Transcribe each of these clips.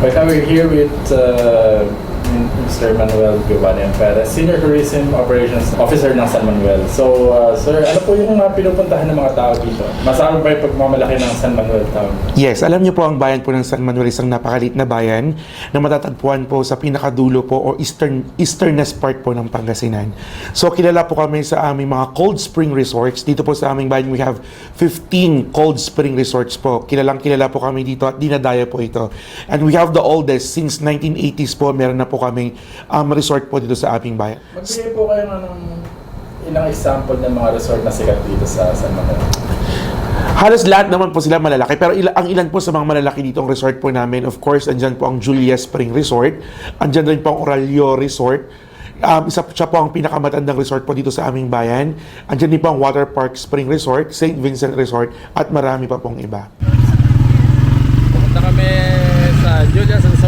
Right now we're here with uh, Mr. Manuel Giovanni Perez, Senior Tourism Operations Officer ng San Manuel. So, uh, sir, ano po yung uh, pinupuntahan ng mga tao dito? Masama ba yung pagmamalaki ng San Manuel Town? Yes, alam niyo po ang bayan po ng San Manuel isang napakalit na bayan na matatagpuan po sa pinakadulo po o eastern easternest part po ng Pangasinan. So kilala po kami sa aming mga cold spring resorts. Dito po sa aming bayan we have 15 cold spring resorts po. Kilalang kilala po kami dito at dinadaya po ito. And we have the oldest since 1980s po meron na po kaming um, resort po dito sa aming bayan. Magbigay po kayo ng ilang example ng mga resort na sikat dito sa San Manuel. Halos lahat naman po sila malalaki pero ila- ang ilan po sa mga malalaki dito ang resort po namin of course andyan po ang Julia Spring Resort andyan rin po ang Oralio Resort um, isa po siya po ang pinakamatandang resort po dito sa aming bayan andyan din po ang Water Park Spring Resort St. Vincent Resort at marami pa pong iba Pumunta kami sa Julius Resort.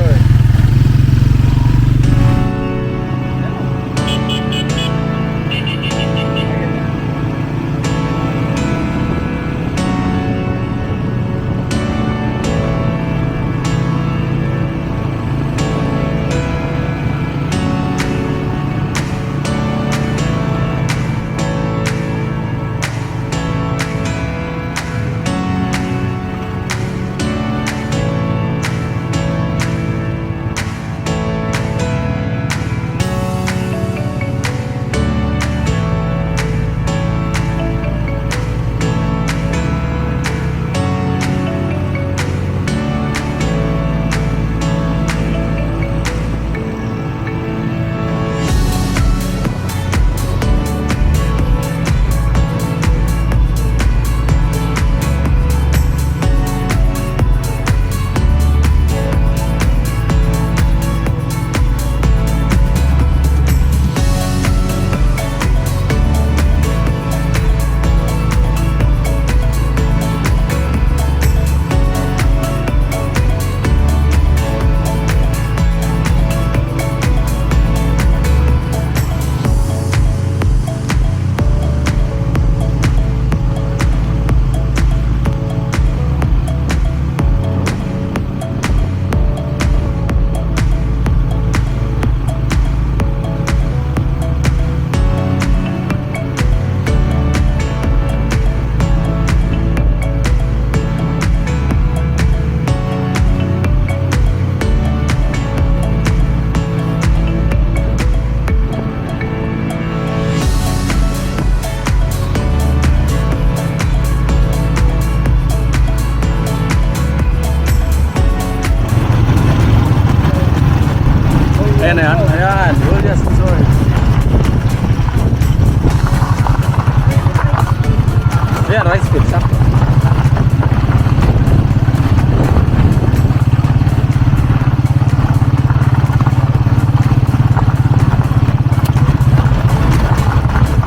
nóis, filho. Tá?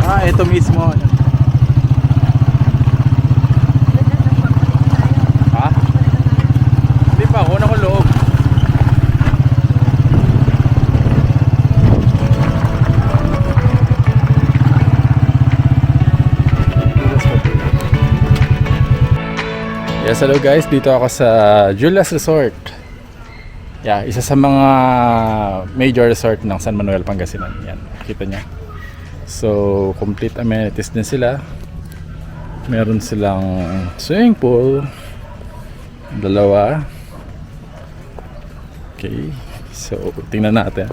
Ah, é tomíssimo. Yes, hello guys. Dito ako sa Julius Resort. Yeah, isa sa mga major resort ng San Manuel, Pangasinan. Yan, kita niya. So, complete amenities din sila. Meron silang swimming pool. Dalawa. Okay. So, tingnan natin.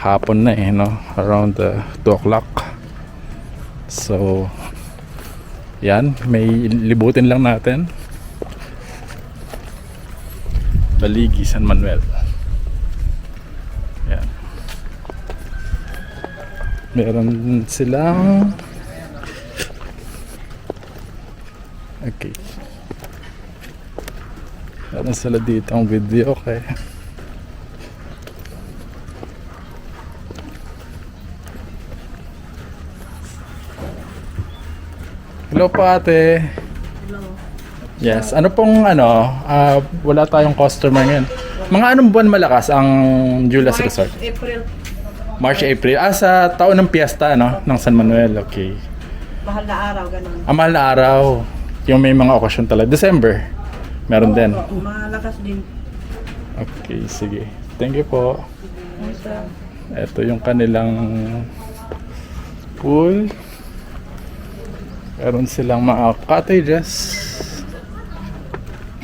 Hapon na eh, no? Around uh, 2 o'clock. So, yan, may libutin lang natin. Baligi, San Manuel. Yan. Meron silang Okay. Meron sila dito ang video, okay. Hello po ate. Yes. Ano pong ano, ah, wala tayong customer ngayon. Mga anong buwan malakas ang Julius Resort? April. March, April. Ah, sa taon ng piyesta, no? Ng San Manuel. Okay. Mahal na araw, ganun. Ah, mahal na araw. Yung may mga okasyon talaga. December, meron din. Opo, malakas din. Okay, sige. Thank you po. Ito yung kanilang pool. Meron silang mga cottages.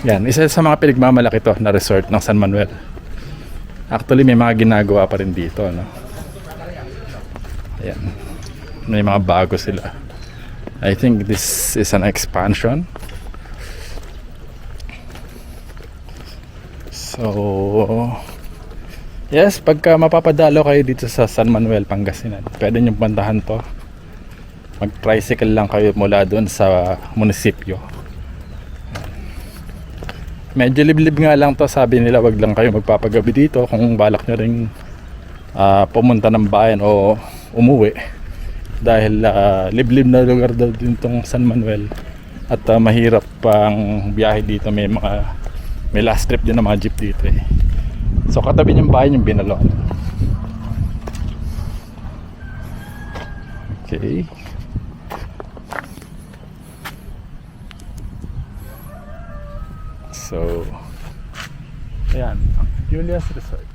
Yan, isa sa mga pinagmamalaki to na resort ng San Manuel. Actually, may mga ginagawa pa rin dito, no? Ayan. May mga bago sila. I think this is an expansion. So, yes, pagka mapapadalo kayo dito sa San Manuel, Pangasinan, pwede nyo puntahan to. Mag-tricycle lang kayo mula doon sa munisipyo. Medyo liblib nga lang to, sabi nila wag lang kayo magpapagabi dito kung balak nyo ring ah, pumunta ng bayan o umuwi. Dahil ah, liblib na lugar daw din tong San Manuel at ah, mahirap pang biyahe dito may mga may last trip din ng mga jeep dito eh. So katabi niyang bahay yung binalon. Okay. So, ayan. Julia's Resort.